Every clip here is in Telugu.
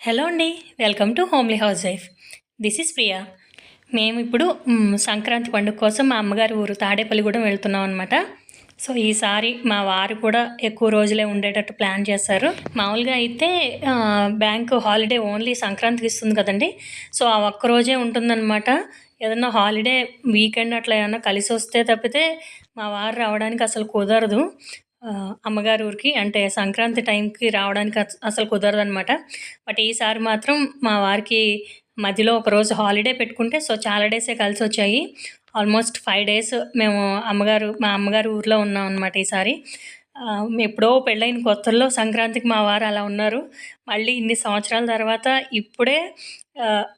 హలో అండి welcome to homely house wife. This is Priya. మేము ఇప్పుడు సంక్రాంతి పండుగ కోసం మా అమ్మగారి ఊరు తాడేపల్లిగూడెం వెళ్తున్నాం అనమాట సో ఈసారి మా వారు కూడా ఎక్కువ రోజులే ఉండేటట్టు ప్లాన్ చేశారు. మామూలుగా అయితే బ్యాంకు హాలిడే ఓన్లీ సంక్రాంతికి ఇస్తుంది కదండి. సో ఆ ఒక్క రోజే ఉంటుందన్నమాట. ఏదన్నా హాలిడే వీకెండ్ అట్లా ఏమన్నా కలిసి వస్తే తప్పితే మా వారు రావడానికి అసలు కుదరదు. అమ్మగారి ఊరికి అంటే సంక్రాంతి టైంకి రావడానికి అసలు కుదరదు అనమాట బట్ ఈసారి మాత్రం మా వారికి మధ్యలో ఒక రోజు హాలిడే పెట్టుకుంటే సో చాలా డేసే కలిసి వచ్చాయి. ఆల్మోస్ట్ ఫైవ్ డేస్ మేము అమ్మగారు మా అమ్మగారు ఊర్లో ఉన్నాం అనమాట ఈసారి. ఎప్పుడో పెళ్ళైన కొత్తల్లో సంక్రాంతికి మా వారు అలా ఉన్నారు. మళ్ళీ ఇన్ని సంవత్సరాల తర్వాత ఇప్పుడే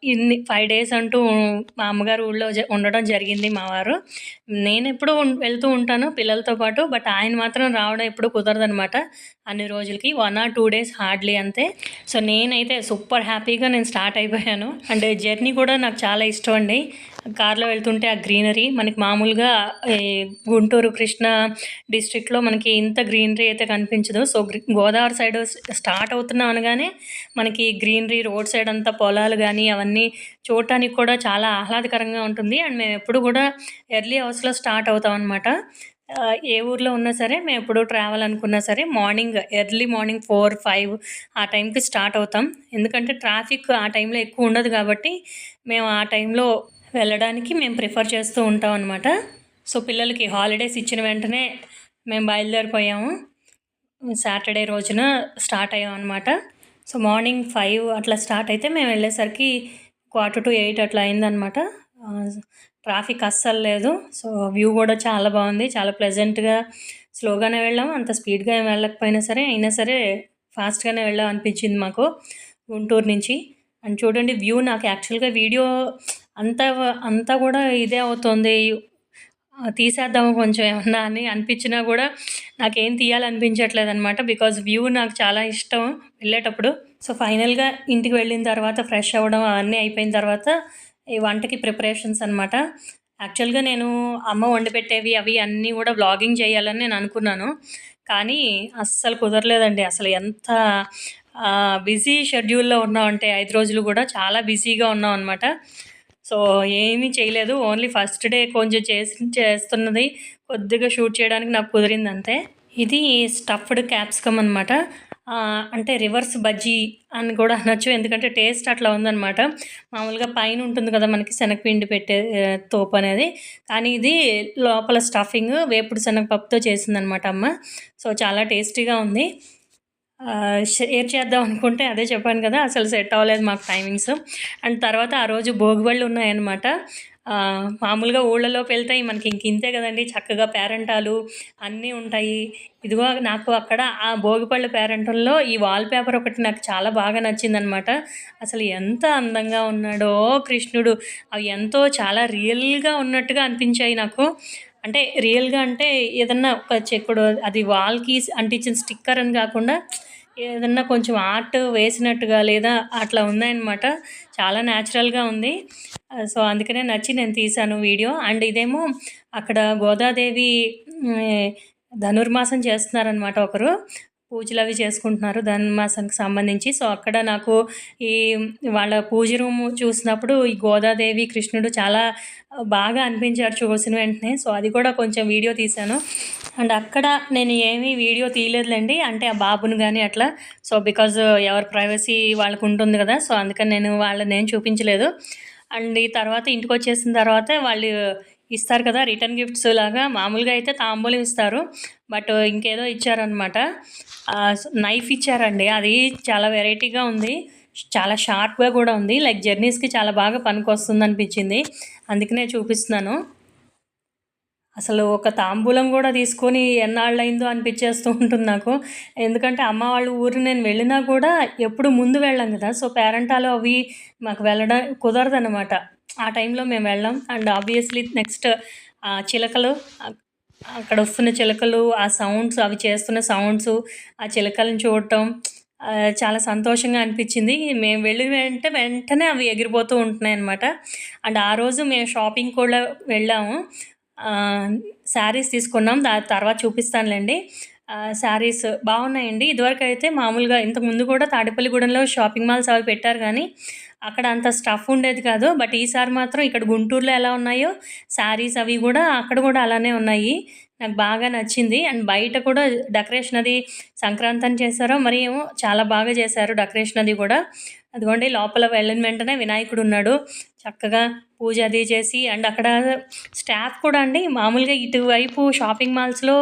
ఇన్ని ఫైవ్ డేస్ అంటూ మా అమ్మగారు ఊళ్ళో జ- ఉండడం జరిగింది మా వారు. నేను ఎప్పుడు వెళ్తూ ఉంటాను పిల్లలతో పాటు బట్ ఆయన మాత్రం రావడం ఎప్పుడు కుదరదనమాట అన్ని రోజులకి one or two days hardly అంతే. సో నేనైతే సూపర్ హ్యాపీగా నేను స్టార్ట్ అయిపోయాను. అండ్ జర్నీ కూడా నాకు చాలా ఇష్టం అండి. కార్లో వెళ్తుంటే ఆ గ్రీనరీ మనకి మామూలుగా ఈ గుంటూరు కృష్ణ డిస్ట్రిక్ట్లో మనకి ఇంత గ్రీనరీ అయితే కనిపించదు. సో గ్రీ- గోదావరి సైడ్ స్టార్ట్ అవుతున్నాం అనగానే మనకి గ్రీనరీ రోడ్ సైడ్ అంతా పొలాలు కానీ అవన్నీ చూడటానికి కూడా చాలా ఆహ్లాదకరంగా ఉంటుంది. అండ్ మేము ఎప్పుడు కూడా ఎర్లీ అవర్స్లో స్టార్ట్ అవుతాం అనమాట ఏ ఊర్లో ఉన్నా సరే మేము ఎప్పుడు ట్రావెల్ అనుకున్నా సరే morning early morning four five ఆ టైంకి స్టార్ట్ అవుతాం. ఎందుకంటే ట్రాఫిక్ ఆ టైంలో ఎక్కువ ఉండదు కాబట్టి మేము ఆ టైంలో వెళ్ళడానికి మేము ప్రిఫర్ చేస్తూ ఉంటాం అనమాట సో పిల్లలకి హాలిడేస్ ఇచ్చిన వెంటనే మేము బయలుదేరిపోయాము. సాటర్డే రోజున స్టార్ట్ అయ్యాం అనమాట సో మార్నింగ్ ఫైవ్ అట్లా స్టార్ట్ అయితే మేము వెళ్ళేసరికి క్వార్టర్ టు ఎయిట్ అట్లా అయిందనమాట ట్రాఫిక్ అస్సలు లేదు. సో వ్యూ కూడా చాలా బాగుంది. చాలా ప్లెజెంట్గా స్లోగానే వెళ్ళాము అంత స్పీడ్గా ఏం వెళ్ళకపోయినా సరే అయినా సరే ఫాస్ట్గానే వెళ్ళాం అనిపించింది మాకు గుంటూరు నుంచి. అండ్ చూడండి వ్యూ నాకు యాక్చువల్గా వీడియో అంతా అంతా కూడా ఇదే అవుతుంది. తీసేద్దాము కొంచెం ఏమన్నా అని అనిపించినా కూడా నాకేం తీయాలనిపించట్లేదు అనమాట బికాజ్ వ్యూ నాకు చాలా ఇష్టం వెళ్ళేటప్పుడు. సో ఫైనల్గా ఇంటికి వెళ్ళిన తర్వాత ఫ్రెష్ అవ్వడం అవన్నీ అయిపోయిన తర్వాత ఈ వంటకి ప్రిపరేషన్స్ అనమాట యాక్చువల్గా నేను అమ్మ వండి పెట్టేవి అవి అన్నీ కూడా బ్లాగింగ్ చేయాలని నేను అనుకున్నాను. కానీ అస్సలు కుదరలేదండి. అసలు ఎంత బిజీ షెడ్యూల్లో ఉన్నామంటే ఐదు రోజులు కూడా చాలా బిజీగా ఉన్నాం అనమాట సో ఏమీ చేయలేదు. ఓన్లీ ఫస్ట్ డే కొంచెం చేసి చేస్తున్నది. కొద్దిగా షూట్ చేయడానికి నాకు కుదిరింది అంతే ఇది స్టఫ్డ్ క్యాప్సికమ్ అనమాట అంటే రివర్స్ బజ్జీ అని కూడా అనొచ్చు. ఎందుకంటే టేస్ట్ అట్లా ఉందన్నమాట. మామూలుగా పైన ఉంటుంది కదా మనకి శనగపిండి పెట్టే తోపు అనేది. కానీ ఇది లోపల స్టఫింగ్ వేపుడు శనగపప్పుతో చేసిందనమాట అమ్మ. సో చాలా టేస్టీగా ఉంది. షేర్ చేద్దాం అనుకుంటే అదే చెప్పాను కదా అసలు సెట్ అవ్వలేదు మాకు టైమింగ్స్ అండ్ తర్వాత ఆ రోజు భోగిబళ్ళు ఉన్నాయన్నమాట. మామూలుగా ఊళ్ళలోకి వెళ్తాయి మనకి ఇంక ఇంతే కదండి చక్కగా పేరెంటాలు అన్నీ ఉంటాయి. ఇదిగో నాకు అక్కడ ఆ భోగిపళ్ళు పేరెంటంలో ఈ వాల్ పేపర్ ఒకటి నాకు చాలా బాగా నచ్చిందనమాట అసలు ఎంత అందంగా ఉన్నాడో కృష్ణుడు. అవి ఎంతో చాలా రియల్గా ఉన్నట్టుగా అనిపించాయి నాకు. అంటే రియల్గా అంటే ఏదన్నా ఒక చెక్కుడు అది వాల్కి అంటించిన స్టిక్కర్ అని కాకుండా ఏదన్నా కొంచెం ఆర్ట్ వేసినట్టుగా లేదా అట్లా ఉందన్నమాట. చాలా న్యాచురల్గా ఉంది. సో అందుకనే నచ్చి నేను తీశాను వీడియో. అండ్ ఇదేమో అక్కడ గోదాదేవి ధనుర్మాసం చేస్తున్నారనమాట ఒకరు. పూజలు అవి చేసుకుంటున్నారు ధనుర్మాసానికి సంబంధించి. సో అక్కడ నాకు ఈ వాళ్ళ పూజ రూమ్ చూసినప్పుడు ఈ గోదాదేవి కృష్ణుడు చాలా బాగా అనిపించారు చూసిన వెంటనే. సో అది కూడా కొంచెం వీడియో తీశాను. అండ్ అక్కడ నేను ఏమీ వీడియో తీయలేదులేండి. అంటే ఆ బాబుని కానీ అట్లా. సో బికాజ్ uh, ఎవరి ప్రైవసీ వాళ్ళకు ఉంటుంది కదా. సో అందుకని నేను వాళ్ళని నేను చూపించలేదు. అండ్ ఈ తర్వాత ఇంటికి వచ్చేసిన తర్వాత వాళ్ళు ఇస్తారు కదా రిటర్న్ గిఫ్ట్స్ లాగా. మామూలుగా అయితే తాంబూలం ఇస్తారు. బట్ uh, ఇంకేదో ఇచ్చారనమాట నైఫ్ ఇచ్చారండి. అది చాలా వెరైటీగా ఉంది. చాలా షార్ప్గా కూడా ఉంది. లైక్ జర్నీస్కి చాలా బాగా పనికొస్తుంది అనిపించింది. అందుకనే చూపిస్తున్నాను. అసలు ఒక తాంబూలం కూడా తీసుకొని ఎన్నాళ్ళైందో అనిపించేస్తూ ఉంటుంది నాకు. ఎందుకంటే అమ్మ వాళ్ళ ఊరు నేను వెళ్ళినా కూడా ఎప్పుడు ముందు వెళ్ళాం కదా. సో పేరెంటాలు అవి మాకు వెళ్ళడం కుదరదనమాట ఆ టైంలో మేము వెళ్ళాం. అండ్ ఆబ్వియస్లీ నెక్స్ట్ చిలకలు అక్కడ వస్తున్న చిలకలు ఆ సౌండ్స్ అవి చేస్తున్న సౌండ్స్ ఆ చిలకలను చూడటం చాలా సంతోషంగా అనిపించింది. మేము వెళ్ళిన వెంటనే వెంటనే అవి ఎగిరిపోతూ ఉంటున్నాయి అనమాట అండ్ ఆ రోజు మేము షాపింగ్ కూడా వెళ్ళాము. శారీస్ తీసుకున్నాం. దాని తర్వాత చూపిస్తానులేండి. శారీస్ బాగున్నాయండి. ఇదివరకు అయితే మామూలుగా ఇంతకుముందు కూడా తాడేపల్లిగూడెంలో షాపింగ్ మాల్స్ అవి పెట్టారు కానీ అక్కడ అంత స్టఫ్ ఉండేది కాదు. బట్ ఈసారి మాత్రం ఇక్కడ గుంటూరులో ఎలా ఉన్నాయో శారీస్ అవి కూడా అక్కడ కూడా అలానే ఉన్నాయి. నాకు బాగా నచ్చింది. అండ్ బయట కూడా డెకరేషన్ అది సంక్రాంతి అని చేశారో మరి ఏమో చాలా బాగా చేశారు డెకరేషన్ అది కూడా. అదిగోండి లోపల వెళ్ళిన వెంటనే వినాయకుడు ఉన్నాడు. చక్కగా పూజ అది చేసి అండ్ అక్కడ స్టాఫ్ కూడా అండి. మామూలుగా ఇటువైపు షాపింగ్ మాల్స్లో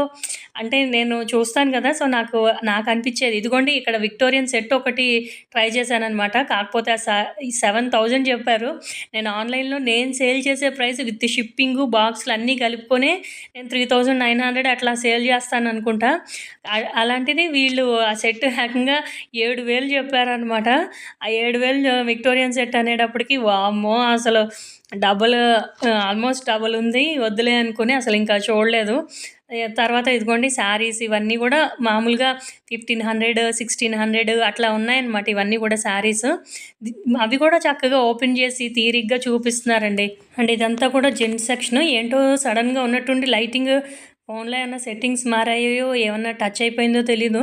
అంటే నేను చూస్తాను కదా సో నాకు నాకు అనిపించేది ఇదిగోండి ఇక్కడ విక్టోరియన్ సెట్ ఒకటి ట్రై చేశాను అనమాట కాకపోతే ఆ సెవెన్ థౌజండ్ చెప్పారు. నేను ఆన్లైన్లో నేను సేల్ చేసే ప్రైస్ విత్ షిప్పింగ్ బాక్స్లు అన్నీ కలుపుకొని నేను త్రీ థౌజండ్ నైన్ హండ్రెడ్ అట్లా సేల్ చేస్తాను అనుకుంటా అ- అలాంటిది వీళ్ళు ఆ సెట్ ఏకంగా ఏడు వేలు చెప్పారనమాట ఆ ఏడు వేలు విక్టోరియన్ సెట్ అనేటప్పటికి వామ్మో అసలు డబుల్ ఆల్మోస్ట్ డబుల్ ఉంది వద్దులే అనుకుని అసలు ఇంకా చూడలేదు. తర్వాత ఇదిగోండి శారీస్ ఇవన్నీ కూడా మామూలుగా ఫిఫ్టీన్ హండ్రెడ్ సిక్స్టీన్ హండ్రెడ్ అట్లా ఉన్నాయన్నమాట ఇవన్నీ కూడా శారీస్. అవి కూడా చక్కగా ఓపెన్ చేసి తీరిగ్గా చూపిస్తున్నారండి. అండ్ ఇదంతా కూడా జెంట్స్ సెక్షన్. ఏంటో సడన్గా ఉన్నట్టుండి లైటింగ్ ఫోన్లో ఏమైనా సెట్టింగ్స్ మారాయో ఏమన్నా టచ్ అయిపోయిందో తెలీదు.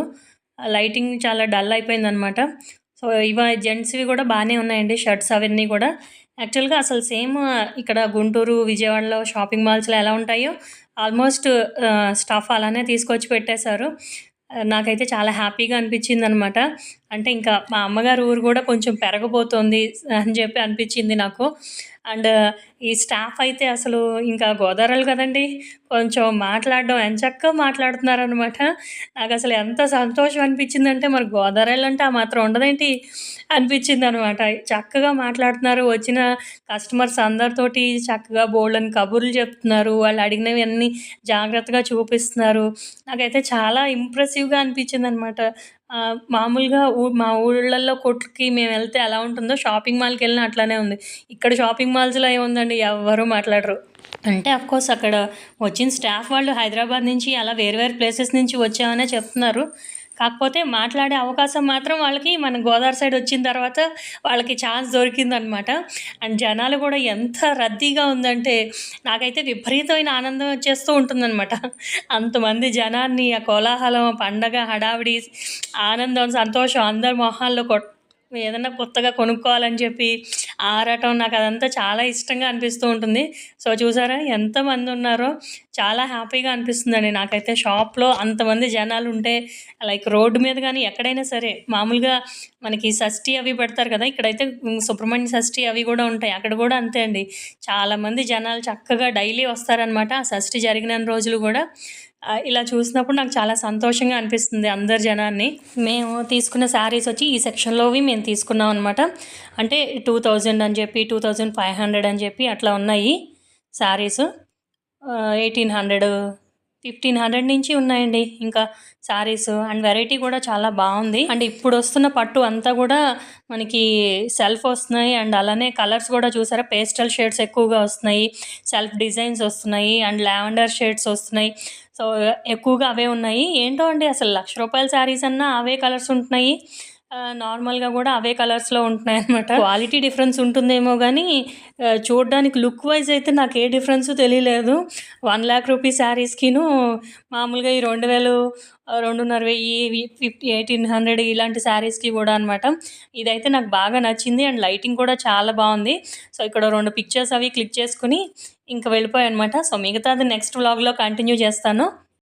లైటింగ్ చాలా డల్ అయిపోయింది అనమాట సో ఇవ జెంట్స్వి కూడా బాగానే ఉన్నాయండి షర్ట్స్ అవన్నీ కూడా. యాక్చువల్గా అసలు సేమ్ ఇక్కడ గుంటూరు విజయవాడలో షాపింగ్ మాల్స్లో ఎలా ఉంటాయో ఆల్మోస్ట్ స్టఫ్ అలానే తీసుకొచ్చి పెట్టేశారు. నాకైతే చాలా హ్యాపీగా అనిపించింది అనమాట అంటే ఇంకా మా అమ్మగారు ఊరు కూడా కొంచెం పెరగబోతోంది అని చెప్పి అనిపించింది నాకు. అండ్ ఈ స్టాఫ్ అయితే అసలు ఇంకా గోదావరిలు కదండి కొంచెం మాట్లాడడం ఎంచక్క మాట్లాడుతున్నారనమాట నాకు అసలు ఎంత సంతోషం అనిపించిందంటే మరి గోదావరిలు అంటే ఆ మాత్రం ఉండదేంటి అనిపించింది అనమాట చక్కగా మాట్లాడుతున్నారు వచ్చిన కస్టమర్స్ అందరితోటి చక్కగా బోల్డని కబుర్లు చెప్తున్నారు వాళ్ళు అడిగినవి అన్నీ జాగ్రత్తగా చూపిస్తున్నారు. నాకైతే చాలా ఇంప్రెసివ్గా అనిపించింది అనమాట మామూలుగా ఊ మా ఊళ్ళల్లో కొట్టుకి మేము వెళ్తే ఎలా ఉంటుందో షాపింగ్ మాల్కి వెళ్ళినా అట్లానే ఉంది. ఇక్కడ షాపింగ్ మాల్స్లో ఏముందండి? ఎవ్వరూ మాట్లాడరు. అంటే అఫ్కోర్స్ అక్కడ వచ్చిన స్టాఫ్ వాళ్ళు హైదరాబాద్ నుంచి అలా వేరు వేరు ప్లేసెస్ నుంచి వచ్చామనే చెప్తున్నారు. కాకపోతే మాట్లాడే అవకాశం మాత్రం వాళ్ళకి మన గోదావరి సైడ్ వచ్చిన తర్వాత వాళ్ళకి ఛాన్స్ దొరికిందనమాట అండ్ జనాలు కూడా ఎంత రద్దీగా ఉందంటే నాకైతే విపరీతమైన ఆనందం వచ్చేస్తూ ఉంటుందన్నమాట. అంతమంది జనాన్ని ఆ కోలాహలం పండగ హడావిడి ఆనందం సంతోషం అందరి మొహాల్లో కొట్ ఏదన్నా కొత్తగా కొనుక్కోవాలని చెప్పి ఆరాటం నాకు అదంతా చాలా ఇష్టంగా అనిపిస్తూ ఉంటుంది. సో చూసారా ఎంతమంది ఉన్నారో? చాలా హ్యాపీగా అనిపిస్తుందండి నాకైతే. షాప్లో అంతమంది జనాలు ఉంటే లైక్ రోడ్డు మీద కానీ ఎక్కడైనా సరే మామూలుగా మనకి షష్ఠి అవి పెడతారు కదా ఇక్కడైతే సుబ్రహ్మణ్య షష్ఠి అవి కూడా ఉంటాయి. అక్కడ కూడా అంతే అండి. చాలామంది జనాలు చక్కగా డైలీ వస్తారనమాట ఆ షష్ఠి జరిగిన రోజులు కూడా. ఇలా చూసినప్పుడు నాకు చాలా సంతోషంగా అనిపిస్తుంది అందరి జనాన్ని. మేము తీసుకున్న శారీస్ వచ్చి ఈ సెక్షన్లోవి మేము తీసుకున్నాం అనమాట అంటే టూ థౌజండ్ అని చెప్పి టూ థౌజండ్ ఫైవ్ హండ్రెడ్ అని చెప్పి అట్లా ఉన్నాయి saris. Eighteen hundred fifteen hundred నుంచి ఉన్నాయండి ఇంకా శారీస్. అండ్ వెరైటీ కూడా చాలా బాగుంది. అండ్ ఇప్పుడు వస్తున్న పట్టు అంతా కూడా మనకి సెల్ఫ్ వస్తున్నాయి. అండ్ అలానే కలర్స్ కూడా చూసారా? పేస్టల్ షేడ్స్ ఎక్కువగా వస్తున్నాయి. సెల్ఫ్ డిజైన్స్ వస్తున్నాయి. అండ్ లావెండర్ షేడ్స్ వస్తున్నాయి. సో ఎక్కువగా అవే ఉన్నాయి. ఏంటో అండి అసలు లక్ష రూపాయల శారీస్ అన్నా అవే కలర్స్ ఉంటున్నాయి. నార్మల్గా కూడా అవే కలర్స్లో ఉంటున్నాయి అనమాట క్వాలిటీ డిఫరెన్స్ ఉంటుందేమో కానీ చూడడానికి లుక్ వైజ్ అయితే నాకు ఏ డిఫరెన్స్ తెలియలేదు. వన్ ల్యాక్ రూపీస్ శారీస్కిను మామూలుగా ఈ రెండు వేలు రెండున్నర వెయ్యి ఫిఫ్టీ ఎయిటీన్ హండ్రెడ్ ఇలాంటి శారీస్కి కూడా అనమాట ఇదైతే నాకు బాగా నచ్చింది అండ్ లైటింగ్ కూడా చాలా బాగుంది. సో ఇక్కడ రెండు పిక్చర్స్ అవి క్లిక్ చేసుకుని ఇంకా వెళ్ళిపోయాయి అనమాట సో మిగతాది నెక్స్ట్ వ్లాగ్లో కంటిన్యూ చేస్తాను.